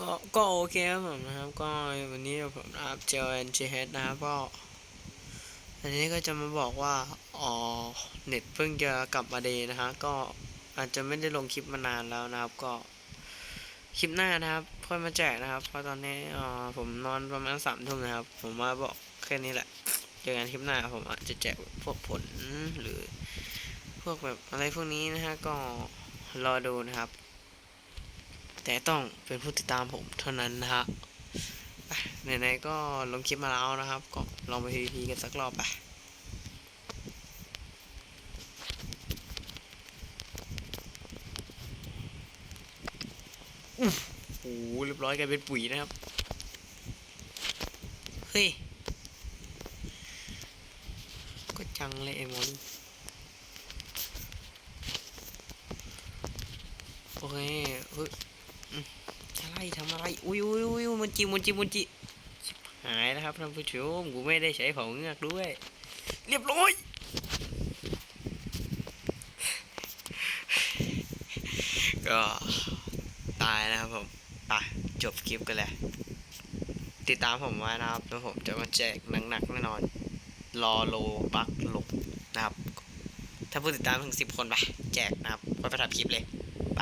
ก็ก็โอเคครับผมนะครับ ก็วันนี้ผมนะครับเจลแอนเจเฮดนะครับก็อันนี้ก็จะมาบอกว่าอ๋อเน็ตเพิ่งจะกลับมาดีนะฮะก็อาจจะไม่ได้ลงคลิปมานานแล้วนะครับก็คลิปหน้านะครับค่อยมาแจกนะครับ เพราะตอนนี้อ๋อผมนอนประมาณสามทุ่มนะครับ ผมมาบอกแค่นี้แหละเจอกันคลิปหน้าผมอาจจะแจกพวกผลหรือ พวกแบบอะไรพวกนี้นะฮะก็รอดูนะครับ แต่ต้องเป็นผู้ติดตามผมเท่านั้นนะฮะไปไหนๆก็ลงคลิปมาแล้วนะครับ ก็ลองไปพีพีกันสักรอบไปโอ้โหเรียบร้อยกลายเป็นปุ๋ยนะครับ เฮ้ย ก็จังเลยไอ้มอนโอเคเฮ้ย อืมอะไรทำอะไร อุ้ยอุ้ยอุ้ยมันจิมันจิมันจิชิบหายนะครับท่านผู้ชม กูไม่ได้ใช้เผาเงือกด้วย เรียบร้อย ก็ตายนะครับผมไปจบคลิปกันเลยติดตามผมไว้นะครับแล้วผมจะมาแจกหนักๆแน่นอน รอโลบักลงนะครับ ถ้าผู้ติดตามถึงสิบคนไปแจกนะครับไปไปทำคลิปเลย ไป